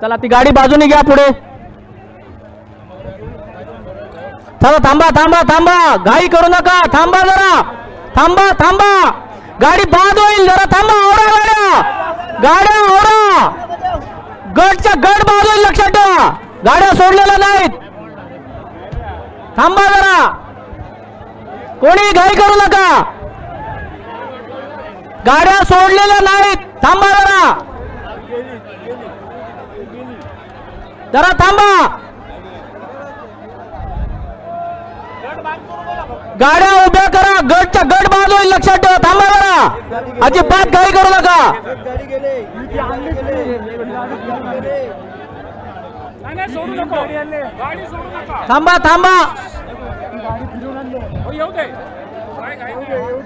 चला ती गाडी बाजूने घ्या पुढे. चला थांबा थांबा थांबा. घाई करू नका. थांबा जरा. थांबा थांबा. गाडी बाद होईल. जरा थांबा ओढा गाड्या. गाड्या ओढा गटच्या गड बाद होईल लक्षात ठेवा. गाड्या सोडलेल्या नाहीत. थांबा जरा. कोणी घाई करू नका. गाड्या सोडलेल्या नाहीत. थांबा जरा जरा थांबा गाड्या उभ्या करा गडच्या गड बाद होईल लक्षात ठेवा. थांबा जरा अजिबात घाई करू नका नाही नाही सोडू नको गाडी सोडू नका. थांबा थांबा. हो, येऊ दे काय काय नाही.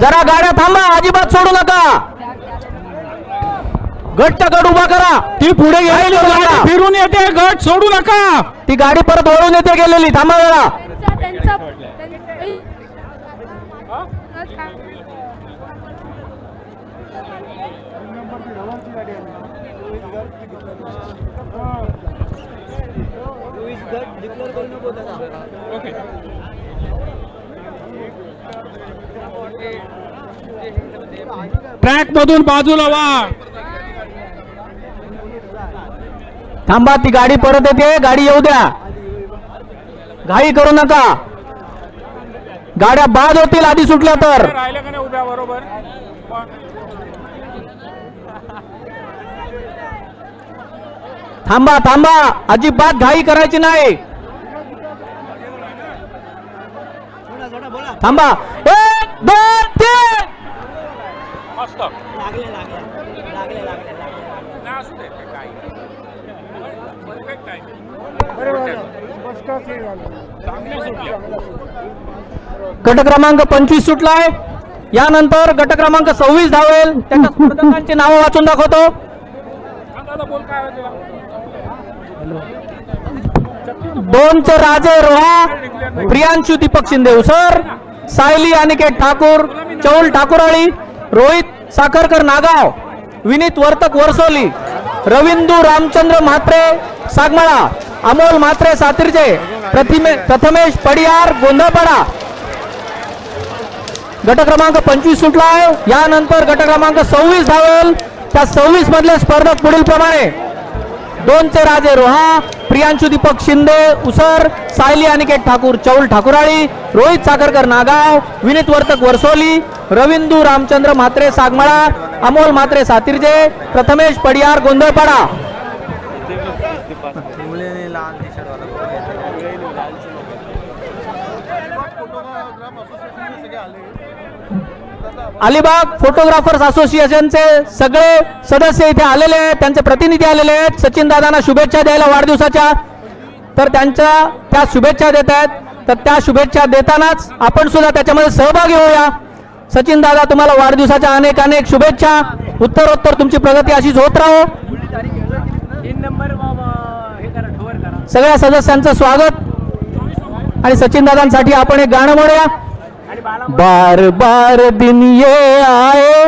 जरा गाड्या थांबा अजिबात सोडू नका. गटचा गट उभा करा. ती पुढे गेलेली फिरून येते गट सोडू नका. ती गाडी परत वळून येते गेलेली. थांबा जरा. ट्रॅक मधून बाजूला वा थांबा ती गाडी परत येते. गाडी येऊ द्या. घाई करू नका. गाड्या बाद होतील आधी सुटल्या तर. थांबा थांबा. अजिबात घाई करायची नाही. थांबा. एक दोन तीन. मस्त. नाही, असू दे ते काही परफेक्ट आहे चांगल्या सुटल्या गट क्रमांक पंचवीस सुटलाय. यानंतर गट क्रमांक सव्वीस धावेल. त्याच्या स्पर्धकांची नावं वाचून दाखवतो. दोनचे राजे रोहा प्रियांशु दीपक शिंदे उसर सायली अनिकेत ठाकूर चौल ठाकुराळी रोहित साखरकर नागाव विनीत वर्तक वरसोली. रविंदू रामचंद्र म्हात्रे सागमाळा अमोल म्हात्रे सातिर्जे प्रतिमे प्रथमेश पडियार गोंधळपाडा. गट क्रमांक पंचवीस सुटला आहे. यानंतर गट क्रमांक सव्वीस धावेल. त्या सव्वीस मधले स्पर्धक पुढील प्रमाणे दोनचे राजे रोहा प्रियांशु दीपक शिंदे उसर सायली अनिकेत ठाकूर चौल ठाकुराळी रोहित साखरकर नागाव विनीत वर्तक वरसोली रविंदू रामचंद्र म्हात्रे सागमळा अमोल म्हात्रे सातिर्जे प्रथमेश पडियार गोंधळपाडा. अलिबाग फोटोग्राफर्स असोसिएशनचे सगळे सदस्य इथे आलेले आहेत. त्यांचे प्रतिनिधी आलेले आहेत. सचिन दादांना शुभेच्छा द्यायला वाढदिवसाच्या. तर त्यांच्या त्या शुभेच्छा देत आहेत. तर त्या शुभेच्छा देतानाच आपण सुद्धा त्याच्यामध्ये सहभागी होऊया. सचिन दादा तुम्हाला वाढदिवसाच्या अनेक अनेक शुभेच्छा. उत्तरोत्तर तुमची प्रगती अशीच होत राहो. सगळ्या सदस्यांचं स्वागत. आणि सचिन दादांसाठी आपण एक गाणं म्हणूया बार बार दिन ये आए,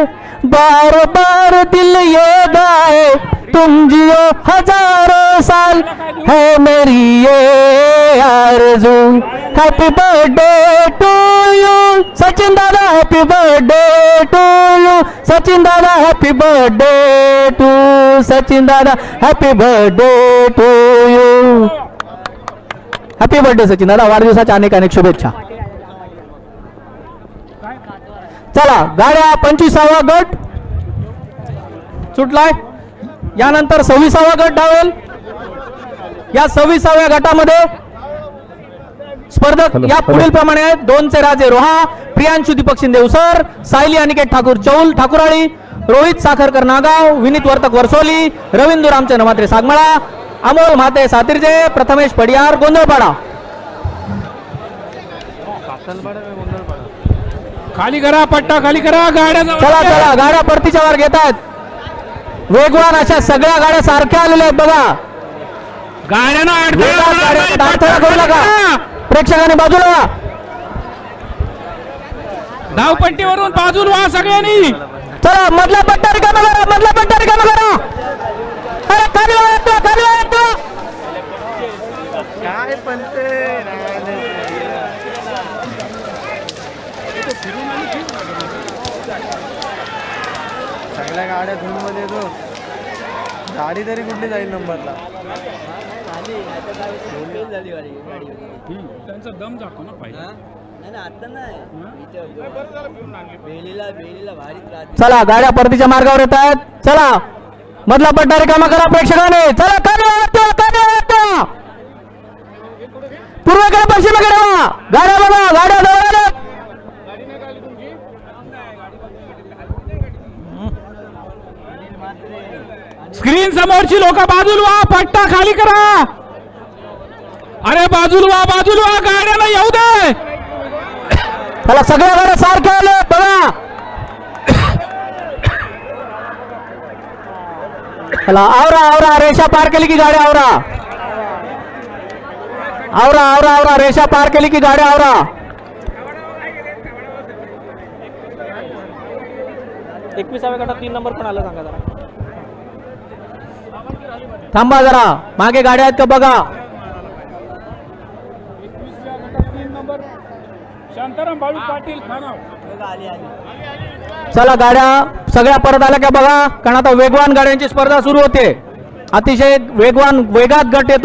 बार बार दिल ये गाए। तुम जियो हज़ारों साल, है मेरी ये आरज़ू। Happy birthday to you Sachin दादा happy birthday to you Sachin दादा हैप्पी बर्थडे टू सचिन दादा happy birthday to you happy birthday Sachin दादा, वाढदिवसाच्या अनेक अनेक शुभेच्छा। चला गाड्या पंचवीसावा गट. सुटलाय. यानंतर सव्वीसावा गट धावेल. या सव्वीसाव्या गटामध्ये स्पर्धक या पुढील प्रमाणे आहेत. दोनचे राजे रोहा प्रियांशु दीपक शिंदे उसर सायली अनिकेत ठाकूर चौल ठाकुराळी रोहित साखरकर नागाव विनीत वर्तक वरसोली रवींद्र रामचंद्र म्हात्रे सागमळा अमोल म्हाते सातिर्जे प्रथमेश पडियार गोंधळपाडा. खाली करा पट्टा खाली करा गाड्या चला चला गाड्या परतीच्या वर घेत आहेत वेगवान अशा सगळ्या गाड्या सारख्या आलेल्या आहेत बघा. गाड्यांना करू नका. प्रेक्षकांनी बाजूला धावपट्टीवरून बाजून व्हा सगळ्यांनी. चला मधला पट्टा रिकामा करा मधला पट्टा रिकामा करा. अरे खाली वाटतो खाली वाटतो काय पण सगळ्या गाड्या झूममध्ये येतो. गाडी तरी कुठली जाईल नंबरला? त्यांचा दम जातो ना पाहिजे. चला गाड्या परतीच्या मार्गावर येत आहेत. चला. मधला पट्टा रिकामा करा प्रेक्षकाने. चला कमी कमी पूर्वेकडे पश्चिमेकडे वा गाड्या बघा गाड्या जवळ आल्या. स्क्रीन समोरची लोक बाजूला व्हा पट्टा खाली करा. अरे बाजूला व्हा बाजूला व्हा गाड्याला येऊ दे. चला सगळ्या गाड्या सारख्या आले बघा. चला आवरा आवरा रेषा पार केली की गाड्या आवरा. आवरा आवरा आवरा रेषा पार केली की गाड्या आवरा. एकविसाव्या गटात तीन नंबर पण आला सांगा जरा. थांबा जरा. मागे गाड्या आहेत का बघा. शांताराम बाळू पाटील चला गाड्या सगळ्या परत आल्या का बघा? कारण आता वेगवान गाड्यांची स्पर्धा सुरू होते. अतिशय वेगवान वेगात गट येतो.